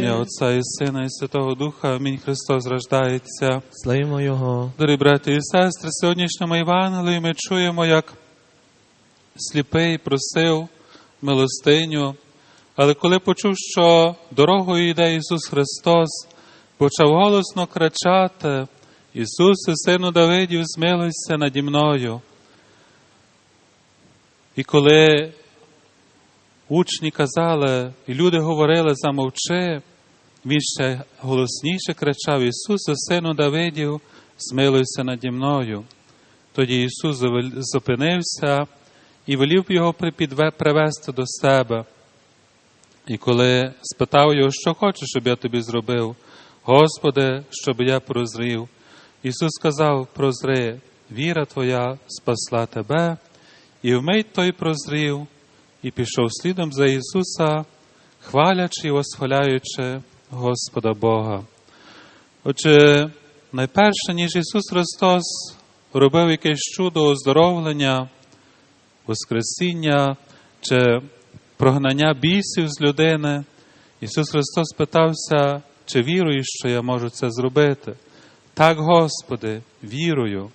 Ім'я Отця і Сина, і Святого Духа. Амінь. Христос рождається. Славімо Його. Дорогі брати і сестри, в сьогоднішньому Євангелії ми чуємо, як сліпий просив милостиню, але коли почув, що дорогою йде Ісус Христос, почав голосно кричати: Ісусе, сину Давидів, змилуйся наді мною. І коли учні казали, і люди говорили, замовчи, він ще голосніше кричав: Ісусе, сину Давидів, змилуйся наді мною. Тоді Ісус зупинився і велів його привести до себе. І коли спитав його, що хочеш, щоб я тобі зробив, Господи, щоб я прозрів. Ісус сказав: Прозри, віра Твоя спасла тебе, і вмить той прозрів, і пішов слідом за Ісуса, хвалячи і восхваляючи Господа Бога. Отже, найперше, ніж Ісус Христос робив якесь чудо оздоровлення, Воскресіння чи прогнання бісів з людини, Ісус Христос питався, чи віруєш, що я можу це зробити? Так, Господи, вірую,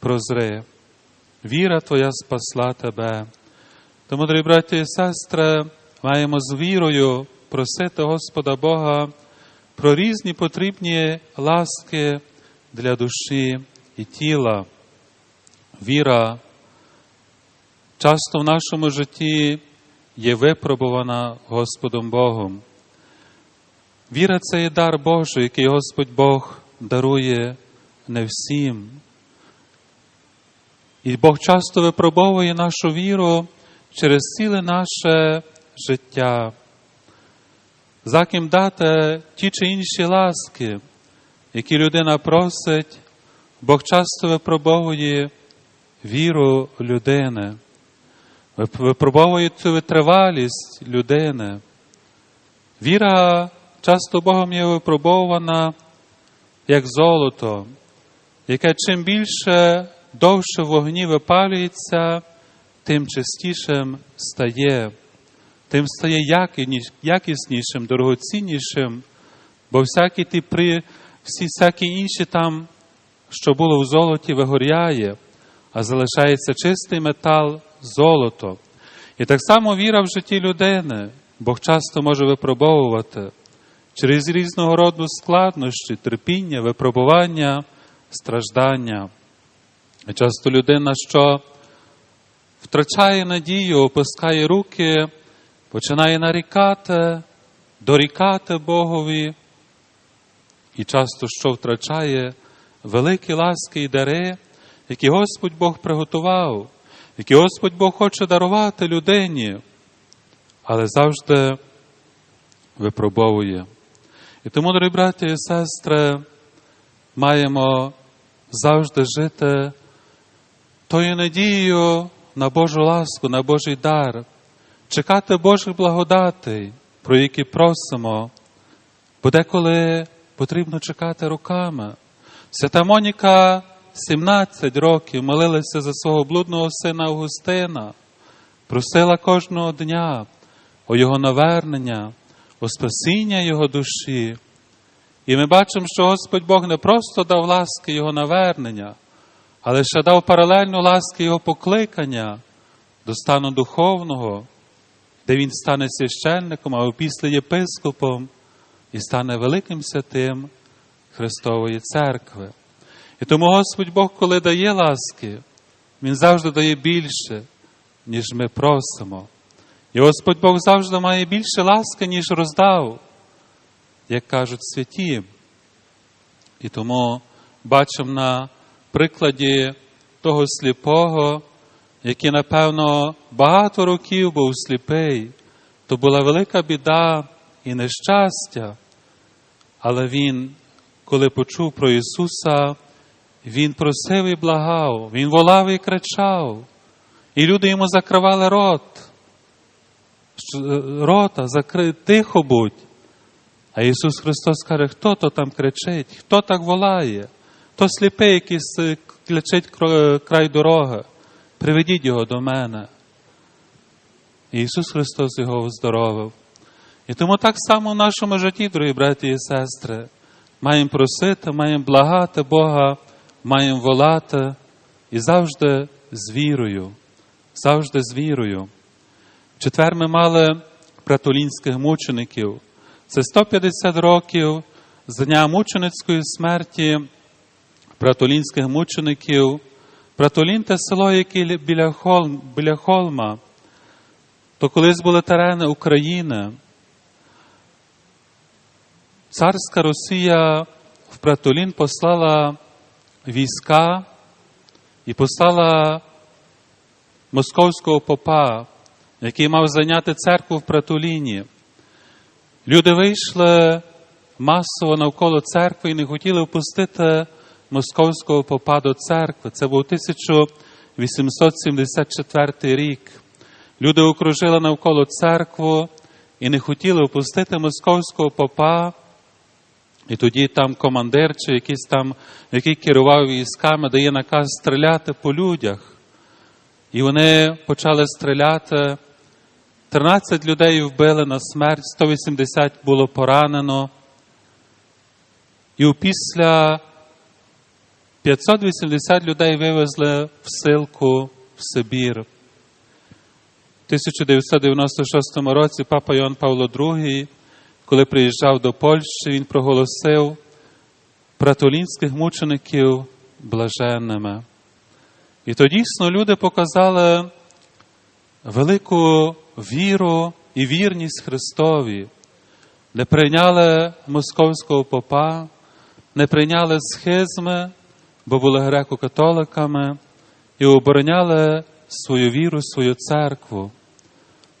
прозри. Віра Твоя спасла Тебе. Тому, дорогі браті і сестри, маємо з вірою просити Господа Бога про різні потрібні ласки для душі і тіла. Віра часто в нашому житті є випробувана Господом Богом. Віра це є дар Божий, який Господь Бог дарує не всім. І Бог часто випробовує нашу віру через ціле наше життя. За ким дати ті чи інші ласки, які людина просить, Бог часто випробовує віру людини, випробовує цю витривалість людини. Віра часто Богом є випробована як золото, яке чим більше довше в вогні випалюється, тим чистішим стає, тим стає якіснішим, дорогоціннішим, бо всякі ті при, всі всякі інші там, що було в золоті, вигоряє, а залишається чистий метал золото. І так само віра в житті людини, Бог часто може випробовувати через різного роду складнощі, терпіння, випробування, страждання. Часто людина, що втрачає надію, опускає руки, починає нарікати, дорікати Богові, і часто що втрачає великі ласки і дари, які Господь Бог приготував, які Господь Бог хоче дарувати людині, але завжди випробовує. І тому, дорогі браті і сестри, маємо завжди жити тою надією на Божу ласку, на Божий дар, чекати Божих благодатей, про які просимо, бо деколи потрібно чекати руками. Свята Моніка 17 років молилася за свого блудного сина Августина, просила кожного дня о його навернення, о спасіння його душі. І ми бачимо, що Господь Бог не просто дав ласки Його навернення, але ще дав паралельно ласки Його покликання до стану духовного, де він стане священником, а опісля єпископом і стане великим святим Христової церкви. І тому Господь Бог, коли дає ласки, Він завжди дає більше, ніж ми просимо. І Господь Бог завжди має більше ласки, ніж роздав, як кажуть святі. І тому бачимо на прикладі того сліпого, який, напевно, багато років був сліпий, то була велика біда і нещастя. Але він, коли почув про Ісуса, він просив і благав, він волав і кричав, і люди йому закривали рот. Е, Рота, закри... тихо будь. А Ісус Христос каже, хто то там кричить, хто так волає, то сліпий, який кличить край дороги, приведіть його до мене. І Ісус Христос його оздоровив. І тому так само в нашому житті, дорогі браті і сестри, маємо просити, маємо благати Бога, маємо волати і завжди з вірою, завжди з вірою. Четвер ми мали пратолінських мучеників. Це 150 років з дня мученицької смерті пратолінських мучеників. Пратолін це село, яке біля, Холм, біля Холма. То колись були терени України. Царська Росія в Пратолін послала війська і послала московського попа, який мав зайняти церкву в Пратоліні. Люди вийшли масово навколо церкви і не хотіли впустити московського попа до церкви. Це був 1874 рік. Люди окружили навколо церкву і не хотіли впустити московського попа. І тоді там командир чи якийсь там, який керував військами, дає наказ стріляти по людях. І вони почали стріляти. 13 людей вбили на смерть, 180 було поранено. І після 580 людей вивезли в силку в Сибір. В 1996 році папа Йоанн Павло II, коли приїжджав до Польщі, він проголосив пратолінських мучеників блаженними. І то дійсно люди показали велику віру і вірність Христові, не прийняли московського попа, не прийняли схизми, бо були греко-католиками, і обороняли свою віру, свою церкву.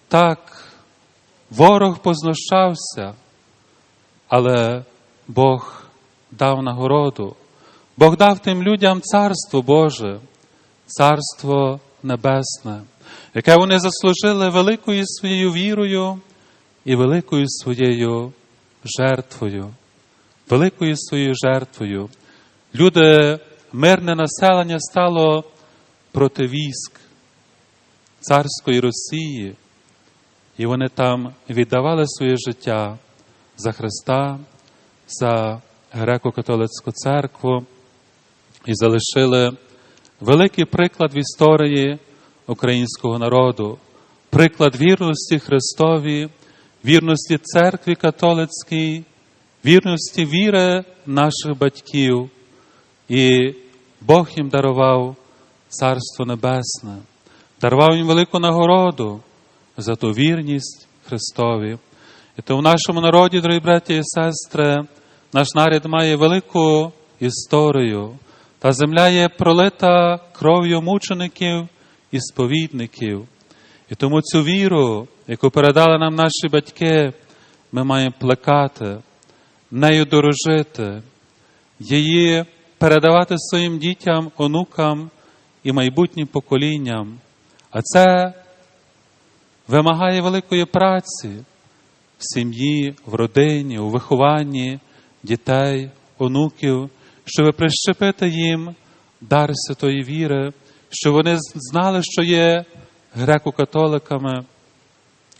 Так, ворог познущався, але Бог дав нагороду. Бог дав тим людям царство Боже, царство небесне, яке вони заслужили великою своєю вірою і великою своєю жертвою. Великою своєю жертвою. Люди, мирне населення стало проти військ царської Росії, і вони там віддавали своє життя за Христа, за греко-католицьку церкву і залишили великий приклад в історії українського народу, приклад вірності Христові, вірності церкві католицькій, вірності віри наших батьків. І Бог їм дарував Царство Небесне, дарував їм велику нагороду за ту вірність Христові. І то в нашому народі, дорогі браті і сестри, наш народ має велику історію. Та земля є пролита кров'ю мучеників і сповідників. І тому цю віру, яку передали нам наші батьки, ми маємо плекати, нею дорожити, її передавати своїм дітям, онукам і майбутнім поколінням. А це вимагає великої праці в сім'ї, в родині, у вихованні дітей, онуків, щоб прищепити їм дар святої віри, щоб вони знали, що є греко-католиками,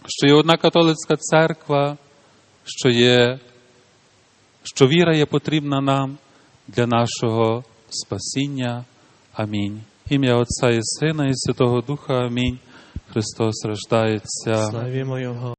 що є одна католицька церква, що є, що віра є потрібна нам для нашого спасіння. Амінь. Ім'я Отця і Сина і Святого Духа. Амінь. Христос рождається. Славімо Його.